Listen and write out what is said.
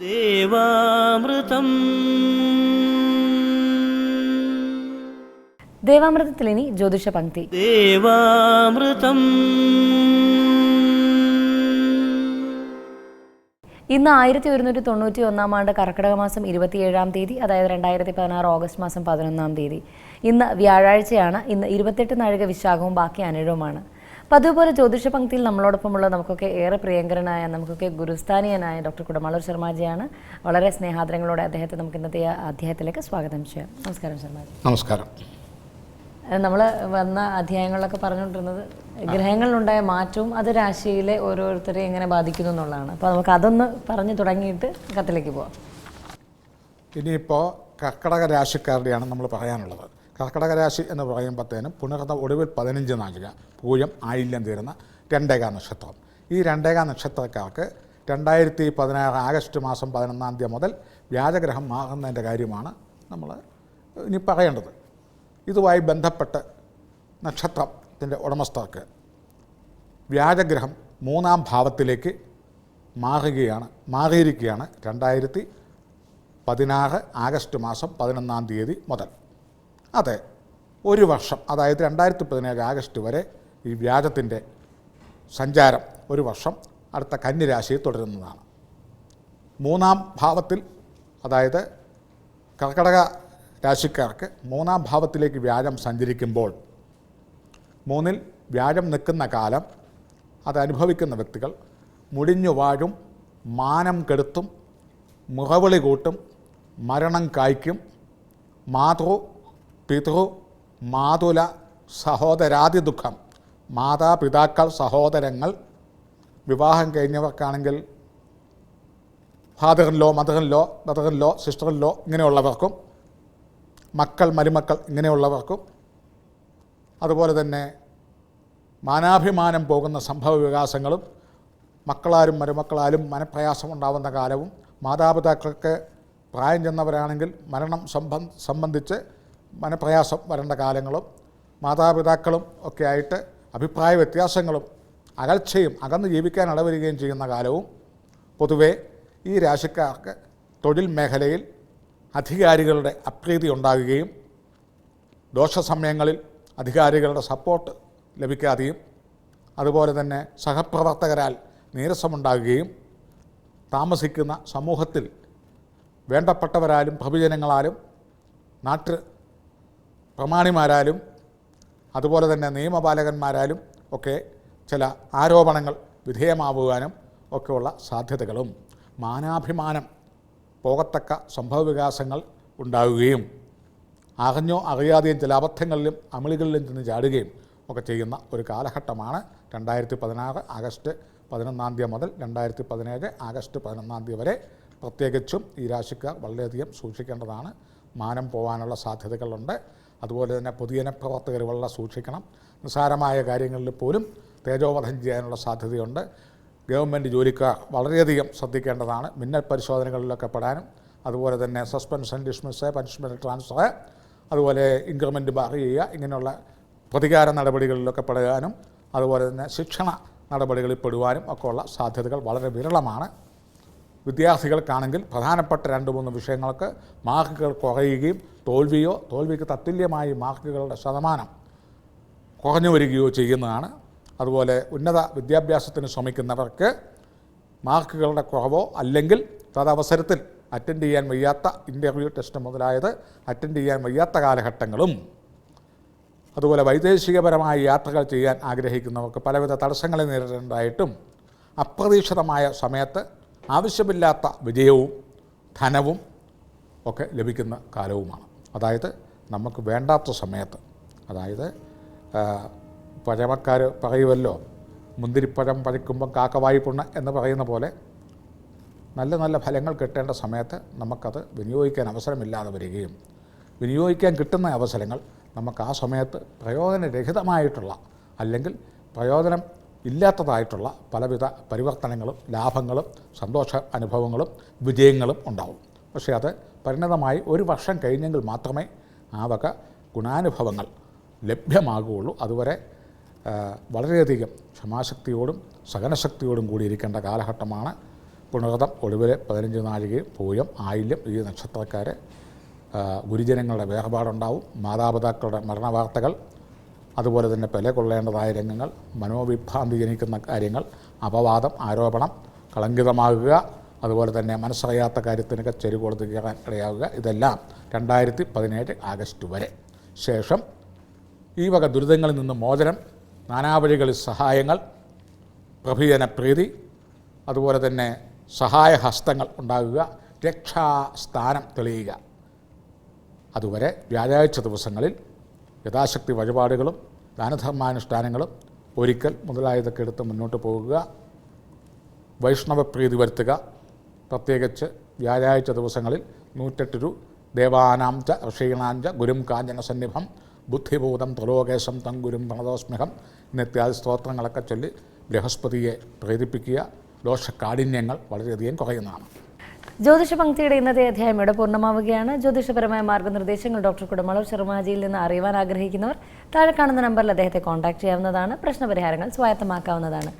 ദേവാമൃതം. ദേവാമൃതത്തിൽ ഇനി ജ്യോതിഷ പങ്ക്തി ദേവാമൃതം. ഇന്ന് ആയിരത്തി ഒരുന്നൂറ്റി തൊണ്ണൂറ്റി ഒന്നാം ആണ്ട് കർക്കിടക മാസം ഇരുപത്തിയേഴാം തീയതി അതായത് രണ്ടായിരത്തി പതിനാറ് ഓഗസ്റ്റ് മാസം പതിനൊന്നാം തീയതി. ഇന്ന് വ്യാഴാഴ്ചയാണ് ഇന്ന് ഇരുപത്തെട്ട് നാഴിക വിശാഖവും ബാക്കി അനിഴവുമാണ്. അപ്പം അതുപോലെ ജ്യോതിഷ പങ്ക്തിയിൽ നമ്മളോടൊപ്പമുള്ള നമുക്കൊക്കെ ഏറെ പ്രിയങ്കരനായ നമുക്കൊക്കെ ഗുരുസ്ഥാനീയനായ ഡോക്ടർ കുടമാളൂർ ശർമാജിയാണ്. വളരെ സ്നേഹാദരങ്ങളോടെ അദ്ദേഹത്തെ നമുക്ക് ഇന്നത്തെ അധ്യായത്തിലേക്ക് സ്വാഗതം ചെയ്യാം. നമസ്കാരം ശർമാജി. നമസ്കാരം. നമ്മൾ വന്ന അധ്യായങ്ങളിലൊക്കെ പറഞ്ഞുകൊണ്ടിരുന്നത് ഗ്രഹങ്ങളിലുണ്ടായ മാറ്റവും അത് രാശിയിലെ ഓരോരുത്തരെ എങ്ങനെ ബാധിക്കുന്നു എന്നുള്ളതാണ്. അപ്പോൾ നമുക്ക് അതൊന്ന് പറഞ്ഞു തുടങ്ങിയിട്ട് കത്തിലേക്ക് പോവാം. ഇനിയിപ്പോൾ കർക്കടക രാശിക്കാരുടെയാണ് നമ്മൾ പറയാനുള്ളത്. കർക്കടക രാശി എന്ന് പറയുമ്പോഴത്തേനും പുണർന്ന ഒടുവിൽ പതിനഞ്ച് നാഴിക പൂയം ആയില്യം തീരുന്ന രണ്ടേകാ നക്ഷത്രം. ഈ രണ്ടേകാ നക്ഷത്രക്കാർക്ക് രണ്ടായിരത്തി പതിനാറ് ആഗസ്റ്റ് മാസം പതിനൊന്നാം തീയതി മുതൽ വ്യാജഗ്രഹം മാറുന്നതിന്റെ കാര്യമാണ് നമ്മൾ ഇനി പറയേണ്ടത്. ഇതുമായി ബന്ധപ്പെട്ട് നക്ഷത്രത്തിന്റെ ഉടമസ്ഥർക്ക് വ്യാജഗ്രഹം മൂന്നാം ഭാവത്തിലേക്ക് മാറുകയാണ് മാറിയിരിക്കുകയാണ് രണ്ടായിരത്തി പതിനാറ് ആഗസ്റ്റ് മാസം പതിനൊന്നാം തീയതി മുതൽ. അതെ ഒരു വർഷം അതായത് രണ്ടായിരത്തി പതിനേഴ് ആഗസ്റ്റ് വരെ ഈ വ്യാജത്തിന്റെ സഞ്ചാരം ഒരു വർഷം അടുത്ത കന്നിരാശിയിൽ തുടരുന്നതാണ്. മൂന്നാം ഭാവത്തിൽ അതായത് കർക്കടക രാശിക്കാർക്ക് മൂന്നാം ഭാവത്തിലേക്ക് വ്യാഴം സഞ്ചരിക്കുമ്പോൾ മൂന്നിൽ വ്യാഴം നിൽക്കുന്ന കാലം അത് അനുഭവിക്കുന്ന വ്യക്തികൾ മുടിഞ്ഞു വാഴും മാനം കെടുത്തും മുഖവിളി കൂട്ടും മരണം കായ്ക്കും മാതൃ പിതൃ മാതുല സഹോദരാദി ദുഃഖം. മാതാപിതാക്കൾ സഹോദരങ്ങൾ. വിവാഹം കഴിഞ്ഞവർക്കാണെങ്കിൽ father law mother law brother law sister law ഇങ്ങനെയുള്ളവർക്കും മക്കൾ മരുമക്കൾ ഇങ്ങനെയുള്ളവർക്കും. അതുപോലെ തന്നെ മാനാഭിമാനം പോകുന്ന സംഭവ വികാസങ്ങളും മക്കളാരും മരുമക്കളാലും മനപ്രയാസം ഉണ്ടാവുന്ന കാലവും മാതാപിതാക്കൾക്ക് പ്രായം ചെന്നവരാണെങ്കിൽ മരണം സംബന്ധ സംബന്ധിച്ച് മനപ്രയാസം വരേണ്ട കാലങ്ങളും മാതാപിതാക്കളും ഒക്കെ ആയിട്ട് അഭിപ്രായ വ്യത്യാസങ്ങളും അകൽച്ചയും അകന്ന് ജീവിക്കാൻ ഇടവരികയും ചെയ്യുന്ന കാലവും പൊതുവേ ഈ രാശിക്കാർക്ക് തൊഴിൽ മേഖലയിൽ അധികാരികളുടെ അപ്രീതി ഉണ്ടാകുകയും ദോഷസമയങ്ങളിൽ അധികാരികളുടെ സപ്പോർട്ട് ലഭിക്കാതെയും അതുപോലെ തന്നെ സഹപ്രവർത്തകരാൽ നീരസമുണ്ടാകുകയും താമസിക്കുന്ന സമൂഹത്തിൽ വേണ്ടപ്പെട്ടവരാലും പ്രഭുജനങ്ങളാലും നാട്ടു പ്രമാണിമാരാലും അതുപോലെ തന്നെ നിയമപാലകന്മാരാലും ഒക്കെ ചില ആരോപണങ്ങൾ വിധേയമാവുവാനും ഒക്കെയുള്ള സാധ്യതകളും. മാനാഭിമാനം പോകത്തക്ക സംഭവവികാസങ്ങൾ ഉണ്ടാവുകയും അകഞ്ഞോ അറിയാതെയും ചില അബദ്ധങ്ങളിലും അമിളികളിലും ചെന്ന് ചാടുകയും ഒക്കെ ചെയ്യുന്ന ഒരു കാലഘട്ടമാണ് രണ്ടായിരത്തി പതിനാറ് ആഗസ്റ്റ് പതിനൊന്നാം തീയതി മുതൽ രണ്ടായിരത്തി പതിനേഴ് ആഗസ്റ്റ് പതിനൊന്നാം തീയതി വരെ പ്രത്യേകിച്ചും ഈ രാശിക്കാർ വളരെയധികം സൂക്ഷിക്കേണ്ടതാണ്. മാനം പോകാനുള്ള സാധ്യതകളുണ്ട്. അതുപോലെ തന്നെ പൊതുജന പ്രവർത്തകർ വളരെ സൂക്ഷിക്കണം. നിസ്സാരമായ കാര്യങ്ങളിൽ പോലും തേജോവധം ചെയ്യാനുള്ള സാധ്യതയുണ്ട്. ഗവൺമെന്റ് ജോലിക്കാർ വളരെയധികം ശ്രദ്ധിക്കേണ്ടതാണ്. മിന്നൽ പരിശോധനകളിലൊക്കെ പെടാനും അതുപോലെ തന്നെ സസ്പെൻഷൻ ഡിസ്മിസ് പനിഷ്മെന്റ് ട്രാൻസ്ഫർ അതുപോലെ ഇൻക്രിമെന്റ് ബാർ ചെയ്യുക ഇങ്ങനെയുള്ള പ്രതികാര നടപടികളിലൊക്കെ പെടുവാനും അതുപോലെ തന്നെ ശിക്ഷണ നടപടികളിൽ പെടുവാനും ഒക്കെയുള്ള സാധ്യതകൾ വളരെ വിരളമാണ്. വിദ്യാർത്ഥികൾക്കാണെങ്കിൽ പ്രധാനപ്പെട്ട രണ്ട് മൂന്ന് വിഷയങ്ങൾക്ക് മാർക്കുകൾ കുറയുകയും തോൽവിയോ തോൽവിക്ക് തത്തുല്യമായി മാർക്കുകളുടെ ശതമാനം കുറഞ്ഞു വരികയോ ചെയ്യുന്നതാണ്. അതുപോലെ ഉന്നത വിദ്യാഭ്യാസത്തിന് ശ്രമിക്കുന്നവർക്ക് മാർക്കുകളുടെ കുറവോ അല്ലെങ്കിൽ തദവസരത്തിൽ അറ്റൻഡ് ചെയ്യാൻ വയ്യാത്ത ഇന്റർവ്യൂ ടെസ്റ്റ് മുതലായത് അറ്റൻഡ് ചെയ്യാൻ വയ്യാത്ത കാലഘട്ടങ്ങളും അതുപോലെ വൈദേശികപരമായ യാത്രകൾ ചെയ്യാൻ ആഗ്രഹിക്കുന്നവർക്ക് പലവിധ തടസ്സങ്ങളെ നേരിടേണ്ടതായിട്ടും അപ്രതീക്ഷിതമായ സമയത്ത് ആവശ്യമില്ലാത്ത വിജയവും ധനവും ഒക്കെ ലഭിക്കുന്ന കാലവുമാണ്. അതായത് നമുക്ക് വേണ്ടാത്ത സമയത്ത് അതായത് പഴമക്കാർ പറയുമല്ലോ മുന്തിരിപ്പഴം പഴിക്കുമ്പം കാക്ക പുണ്ണ എന്ന് പറയുന്ന പോലെ നല്ല നല്ല ഫലങ്ങൾ കിട്ടേണ്ട സമയത്ത് നമുക്കത് വിനിയോഗിക്കാൻ അവസരമില്ലാതെ വരികയും വിനിയോഗിക്കാൻ കിട്ടുന്ന അവസരങ്ങൾ നമുക്ക് ആ സമയത്ത് പ്രയോജനരഹിതമായിട്ടുള്ള അല്ലെങ്കിൽ പ്രയോജനം ഇല്ലാത്തതായിട്ടുള്ള പലവിധ പരിവർത്തനങ്ങളും ലാഭങ്ങളും സന്തോഷ അനുഭവങ്ങളും വിജയങ്ങളും ഉണ്ടാവും. പക്ഷേ അത് പരിണിതമായി ഒരു വർഷം കഴിഞ്ഞെങ്കിൽ മാത്രമേ ആ വക ഗുണാനുഭവങ്ങൾ ലഭ്യമാകുകയുള്ളൂ. അതുവരെ വളരെയധികം ക്ഷമാശക്തിയോടും സഹനശക്തിയോടും കൂടി ഇരിക്കേണ്ട കാലഘട്ടമാണ് പുണർതം ഒടുവിൽ പതിനഞ്ച് നാഴികയും പൂയം ആയില്യം ഈ നക്ഷത്രക്കാരെ ഗുരുജനങ്ങളുടെ വേർപാടുണ്ടാവും. മാതാപിതാക്കളുടെ മരണവാർത്തകൾ അതുപോലെ തന്നെ പെല കൊള്ളേണ്ടതായ രംഗങ്ങൾ മനോവിഭ്രാന്തി ജനിക്കുന്ന കാര്യങ്ങൾ അപവാദം ആരോപണം കളങ്കിതമാകുക അതുപോലെ തന്നെ മനസ്സറിയാത്ത കാര്യത്തിനൊക്കെ ചെരു കൊടുത്ത് ഇടയാവുക ഇതെല്ലാം രണ്ടായിരത്തി പതിനേഴ് ആഗസ്റ്റ് വരെ. ശേഷം ഈ വക ദുരിതങ്ങളിൽ നിന്ന് മോചനം നാനാവഴികളിൽ സഹായങ്ങൾ പ്രഭീജന പ്രീതി അതുപോലെ തന്നെ സഹായഹസ്തങ്ങൾ ഉണ്ടാകുക രക്ഷാസ്ഥാനം തെളിയുക. അതുവരെ വ്യാഴാഴ്ച ദിവസങ്ങളിൽ യഥാശക്തി വഴിപാടുകളും ദാനധർമാനുഷ്ഠാനങ്ങളും ഒരിക്കൽ മുതലായതൊക്കെ എടുത്ത് മുന്നോട്ട് പോകുക. വൈഷ്ണവ പ്രീതി വരുത്തുക. പ്രത്യേകിച്ച് വ്യാഴാഴ്ച ദിവസങ്ങളിൽ നൂറ്റെട്ട് രൂ ദേവാനാംച ഋഷീണാഞ്ച ഗുരും കാഞ്ചന സന്നിഭം ബുദ്ധിഭൂതം ത്രിലോകേശം തം ഗുരും പ്രണതോസ്മ്യഹം എന്നിത്യാദി സ്തോത്രങ്ങളൊക്കെ ചൊല്ലി ബൃഹസ്പതിയെ പ്രേരിപ്പിക്കുക. ദോഷകാഠിന്യങ്ങൾ വളരെയധികം കുറയുന്നതാണ്. ജ്യോതിഷ പങ്ക്തിയുടെ ഇന്നത്തെ അധ്യായം ഇവിടെ പൂർണമാവുകയാണ്. ജ്യോതിഷപരമായ മാർഗനിർദ്ദേശങ്ങൾ ഡോക്ടർ കുടമളവ് ശർമാജിയിൽ നിന്ന് അറിയുവാൻ ആഗ്രഹിക്കുന്നവർ താഴെ കാണുന്ന നമ്പറിൽ അദ്ദേഹത്തെ കോൺടാക്ട് ചെയ്യാവുന്നതാണ്. പ്രശ്നപരിഹാരങ്ങൾ സ്വായത്തമാക്കാവുന്നതാണ്.